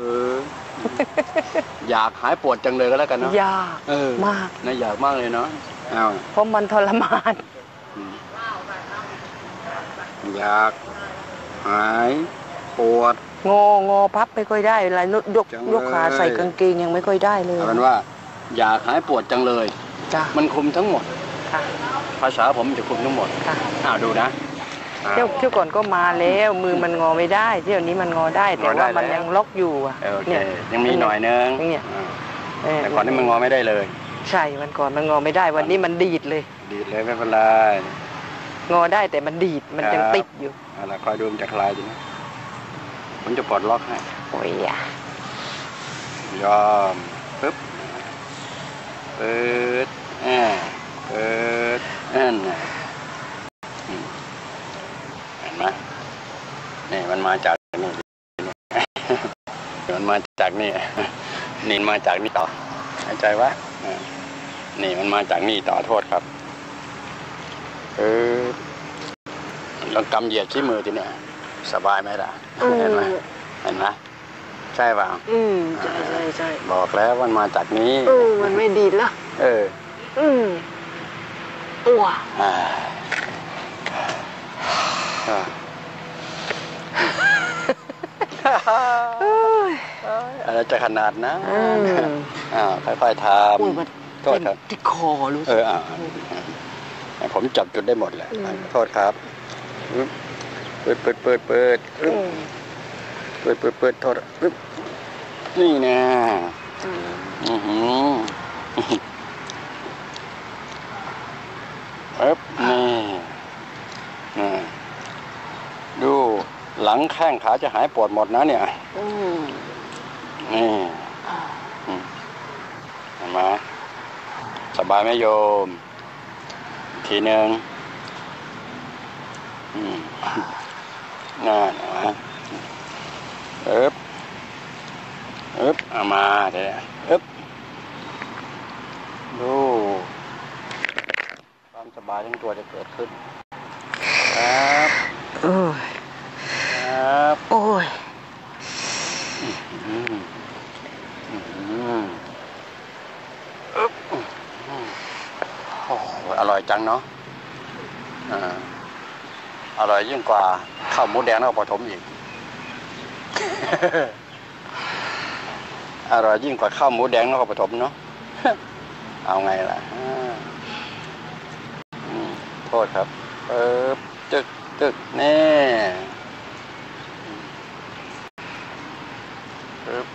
เออ อยากหายปวดจังเลยก็แล้วกันเนาะยากเออมากน่าอยากมากเลยเนาะอ้าวเพราะมันทรมานอืมอยากหายปวด งองอพับไม่ค่อยได้เวลายกยกจังยกขาเลยใส่กางเกงยังไม่ค่อยได้เลยเอาเป็นว่า อยากหายปวดจังเลย จ้ะมันคุมทั้งหมด ค่ะภาษาผมจะคุมทั้งหมดค่ะอ้าวดูนะอ้าว เที่ยวเที่ยวก่อนก็มาแล้วมือมันงอไม่ได้ เที่ยวนี้มันงอได้ แต่งอได้ว่ามันแล้วยังล็อกอยู่อะเออโอเคเนี่ยยังมีหน่อยนึงเนี่ยอ่าเออแต่ก่อนนี้มันงอไม่ได้เลย ใช่มันก่อนมันงอไม่ได้วันนี้มันดีดเลย ดีดเลยไม่เป็นไรงอได้แต่มันดีดมันยังครับติดอยู่เอาละคอยดูมันจะคลายดีนะผมจะปลดล็อกให้โอ้ยอะยอมปึ๊บเปิดแอบเปิดแอนน่ะอืมเห็นไหม นี่มันมาจากนี่มันมาจากนี่นี่มันมาจากนี่ต่อหายใจไวะนี่มันมาจากนี่ต่อโทษครับเออลองกำเหยียดที่มือทีเนี่ยสบายไหมล่ะเห็นไหมเห็นไหมใช่เปล่าอืมใช่ใช่ใช่บอกแล้วมันมาจากนี้เออมันไม่ดีดละเออ อืมอ้วอ่า อ่าเอ้ยอะไรจะขนาดนะอืมอ่าค่อยๆทอุ้ยมันำโทษครับที่คอรู้เอสึกออ่าอ่าผมจับจุดได้หมดแหละอืมโทษครับอึ๊บเปิดเปิดเปิดเปิดอึ๊บอืมเปิดเปิดเปิดโทษอึ๊บนี่นะอืมอือหือปึ๊บนี่อ่าดูห ลังแข้งขาจะหายปวดหมดนะเนี่ยอืมนี่อืมเห็นไหมสบายไหมโยมอีกทีหนึ่งอืมน่าเห็นไหมเอ๊บเอ๊บเอามาเดี๋ยวเอ๊บดูความสบายทั้งตัวจะเกิดขึ้นครับ โอ้ยโอ้อร่อยจังเนาะออร่อยยิ่งกว่าข้าวหมูแดงนครปฐมอีก อร่อยยิ่งกว่าข้าวหมูแดงนครปฐมเนาะ เอาไงล่ะโทษครับเปิบตึกตึกแน่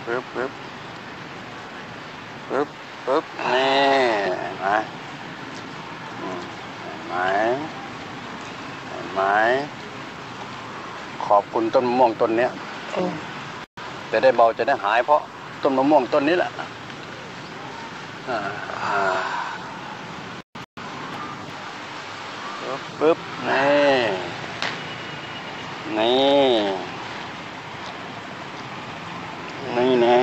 ปึ๊บปึ๊บปึ๊บปึ๊บปึ๊บนี่เห็นไหมอืมเห็นไหมเห็นไหมขอบคุณต้นมะม่วงต้นเนี้ยอืมจะได้เบาจะได้หายเพราะต้นมะม่วงต้นนี้แหละอ่าอ่าปึ๊บปึ๊บนี่นี่ นี่แน่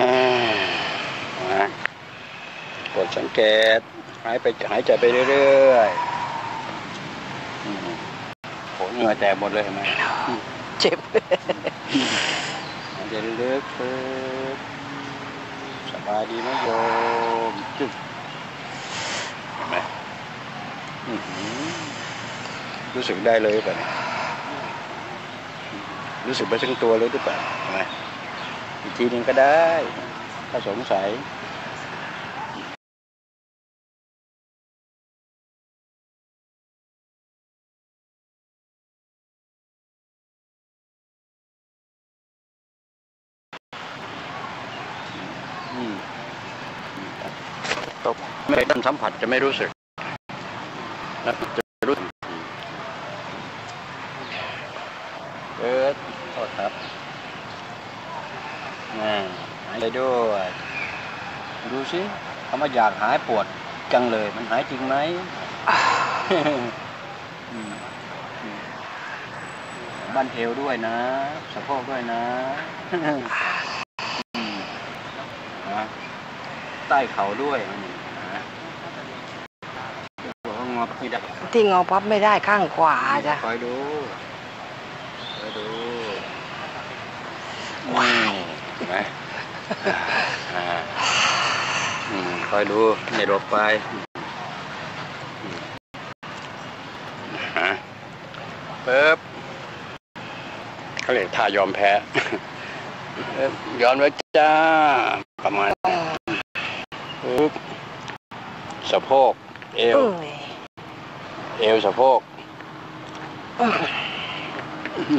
นะกดสังเกตหายไปหายใจไปเรื่อยๆอืมโหเหงื่อแตกหมดเลยเห็นไหมเจ็บหายใจลึกๆปึ๊บสบายดีไหมโยมจึ๊บเห็นไหมอื้อหือรู้สึกได้เลยหรือเปล่าเนี่ยรู้สึกไปทั้งตัวเลยหรือเปล่าเห็นไหม อีกทีหนึ่งก็ได้ ถ้าสงสัยอืมตกไม่ได้สัมผัสจะไม่รู้สึกแล้วจะรู้สึกเกิดโทษครับ น่าหายใจด้วยดูสิคำว่าอยากหายปวดจังเลย มันหายจริงไหมอืมอืมบ้านเอวด้วยนะสะโพกด้วยนะอืมนะใต้เข่าด้วยนะบอกว่างอไม่ได้ที่งอพับไม่ได้ข้างขวาจ้ะคอยดูคอยดูว้าวเห็น ไหมอ่าอืมคอยดูในรบไปอืมฮะปึ๊บเขาเรียกท่ายอมแพ้เอิบยอมแล้วจ้า ประมาณนั้นปึ๊บสะโพก เอวเอ้ยเอวสะโพก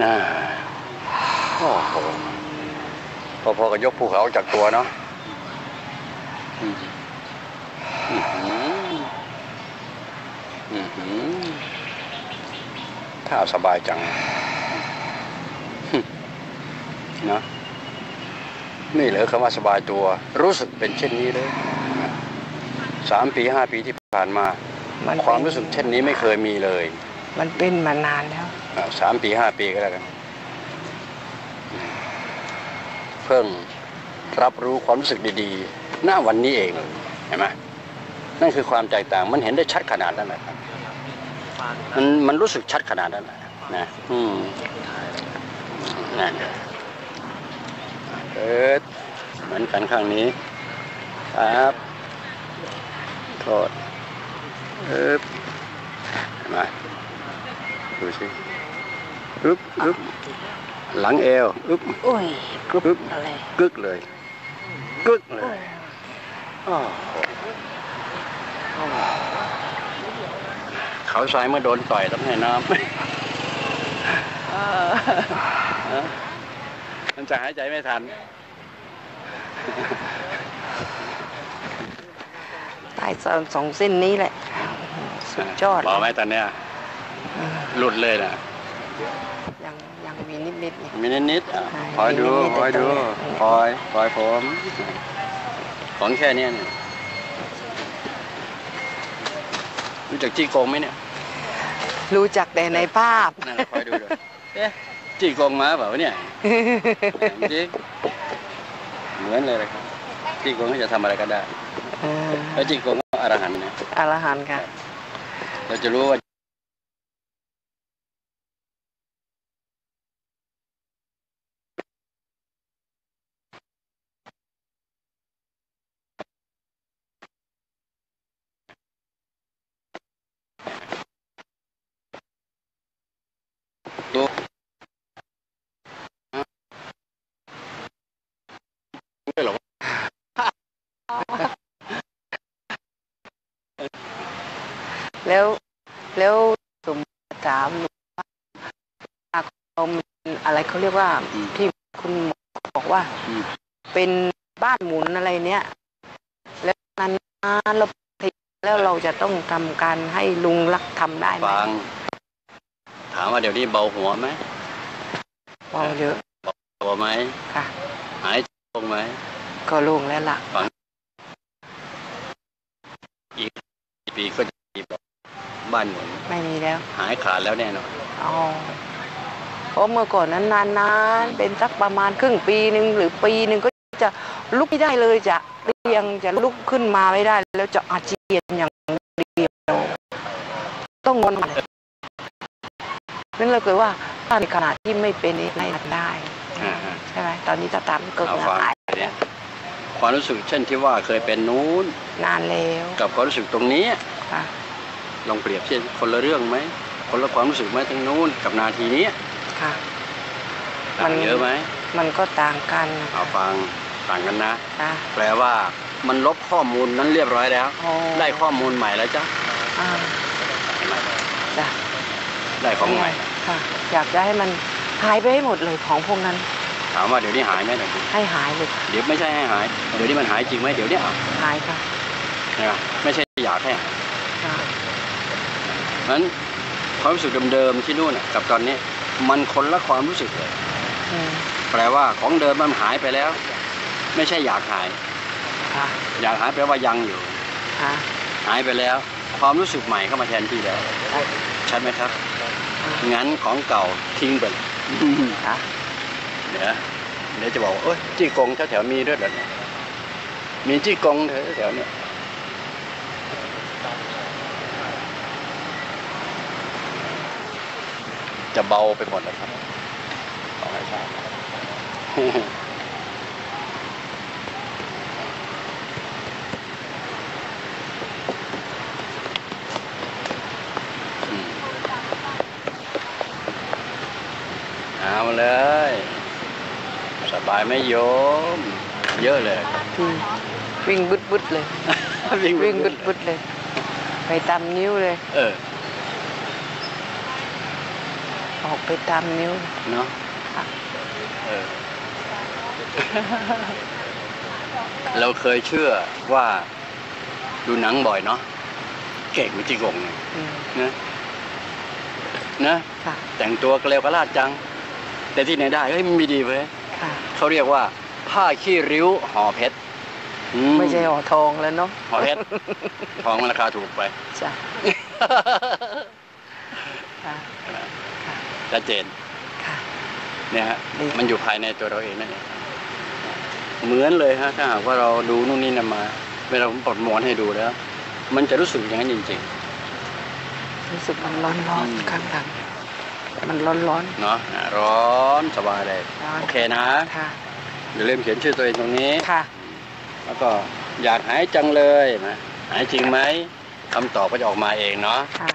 น่าโอ้โห พอๆกับยกภูเขาจากตัวเนาะอืมอื้อหืออื้อหือถ้าสบายจังเนาะนี่เหรอคำว่าสบายตัว รู้สึกเป็นเช่นนี้เลยสามปีห้าปีที่ผ่านมามันความรู้สึกเช่นนี้ไม่เคยมีเลย มันเป็นมานานแล้วอ่าสามปีห้าปีก็แล้วกันอืม เพิ่งรับรู้ความรู้สึกดีๆ หน้าวันนี้เองเห็นไหมนั่นคือความแตกต่างมันเห็นได้ชัดขนาดนั้นนะครับมันมันรู้สึกชัดขนาดนั้นแหละนะอืมนั่นเอิดเหมือนกันข้างนี้ ครับโทษเอิบเห็นไหมดูสิอึ๊บอึ๊บ หลังเอวอึ๊บโอ้ยกรุบอึ๊บอะไรกึกเลยกึกเลยอ้าวอ้าวเขาทรายเมื่อโดนต่อยต้องให้น้ำเออฮะมันจะหายใจไม่ทันใต้สองสองเส้นนี้แหละ สุดยอดบอกไหมตอนเนี้ยหลุดเลยนะยังยัง มีนิดนิดๆนี่มีนิดๆอะใช่คอยดูมีนิดๆคอยดูตรงนี้ คอยคอยผม ของแค่เนี้ยเนี่ยรู้จักจี้โกงไหมเนี่ยรู้จักแต่ในภาพ นั่นแหละคอยดูเลยเอ๊ะจี้โกงมาเปล่าวะเนี่ย จริงเหมือนเลยนะครับจี้โกงเขาจะทำอะไรก็ได้ เออแล้วจี้โกงก็อรหันต์นะ อรหันต์ค่ะ เราจะรู้ว่า แล้วแล้วสมถามหนูว่าเรามันอะไรเขาเรียกว่าอืมที่คุณหมอบอกว่าอืมเป็นบ้านหมุนอะไรเนี้ยแล้วนานๆเราทีแล้วเราจะต้องทำการให้ลุงรักทำได้ไหมฟังถามว่าเดี๋ยวนี้เบาหัวไหมเบาเยอะหัวไหมค่ะ หายใจลงไหมก็โลงแล้วล่ะปีก็จะมีแบบบ้านหมุนไม่มีแล้ว หายขาดแล้วแน่นอนอ๋อเพราะเมื่อก่อนนั้นนานๆเป็นสักประมาณครึ่งปีหนึ่งหรือปีหนึ่งก็จะลุกไม่ได้เลยจะเรียงจะลุกขึ้นมาไม่ได้ แล้วจะอาเจียนอย่างเดียว ต้องนอนมันนั่นเลยเกิดว่าถ้าในขณะที่ไม่เป็นนี่ไม่ได้อ่าใช่ไหมตอนนี้ถ้าตามเกิดเอาฟังหายเนี่ยความรู้สึกเช่นที่ว่าเคยเป็นนู้นนานแล้ว กับความรู้สึกตรงนี้ค่ะ ลองเปรียบเทียบคนละเรื่องไหมคนละความรู้สึกไหมทั้งนู้นกับนาทีนี้ค่ะต่างเยอะไหมมันก็ต่างกันนะเอาฟังต่างกันนะค่ะแปลว่ามันลบข้อมูลนั้นเรียบร้อยแล้วอ๋อได้ข้อมูลใหม่แล้วจ้ะอ่าเห็นไหมจ้ะได้ของใหม่ค่ะอยากจะให้มันหายไปให้หมดเลยของพวกนั้น ถามว่าเดี๋ยวนี้หายไหมเดี๋ยวนี้ให้หายเลยเดี๋ยวไม่ใช่ให้หาย เดี๋ยวนี้มันหายจริงไหมเดี๋ยวนี้อะหายค่ะใช่ไหมไม่ใช่อยากให้หาย ค่ะนั้นความรู้สึกเดิมๆที่นู่นน่ะกับตอนนี้ มันคนละความรู้สึกเลยอืมแปลว่าของเดิมมันหายไปแล้ว ไม่ใช่อยากหายค่ะอยากหายแปลว่ายังอยู่ค่ะหายไปแล้ว ความรู้สึกใหม่เข้ามาแทนที่แล้วชัดไหมครับงั้นของเก่าทิ้งไปเลยค่ะเดี๋ยวเดี๋ยวจะบอกว่าเอ้ยจี้กงแถวๆมีด้วยเหรอเนี่ยมีจี้กงแถวๆเนี่ย จะเบาไปหมดเลยครับขอให้ทราบเอาเลย สบายไหมโยม เยอะเลยวิ่งบึดบึดเลย วิ่งบึดบึดเลย ไปตามนิ้วเลย เออ ออกไปตามนิ้วเนาะค่ะเออเราเคยเชื่อว่าดูหนังบ่อยเนาะเก่งวิจิกงเนี่ยอืมนะนะค่ะแต่งตัวกระเลวกระลาดจัง แต่ที่ไหนได้เฮ้ยมันมีดีเว้ยค่ะเขาเรียกว่า ผ้าขี้ริ้วห่อเพชรอืไม่ใช่ห่อทองแล้วเนาะห่อเพชรทองมันราคาถูกไปจ้ะค่ะ ชัดเจนค่ะเนี่ยฮะดีมันอยู่ภายในตัวเราเองนั่นเองเหมือนเลยฮะถ้าหากว่าเราดูนู่นนี่นั่นมาเวลาผมปลดหมอนให้ดูแล้ว มันจะรู้สึกอย่างนั้นจริงรู้สึกมันร้อนร้อนอืมข้างหลังมันร้อนร้อนๆเนาะอะร้อนสบายเลยร้อนโอเคนะค่ะอย่าลืมเขียนชื่อตัวเองตรงนี้ค่ะ แล้วก็อยากหายจังเลยนะหายจริงไหมคำตอบก็จะออกมาเองเนาะค่ะ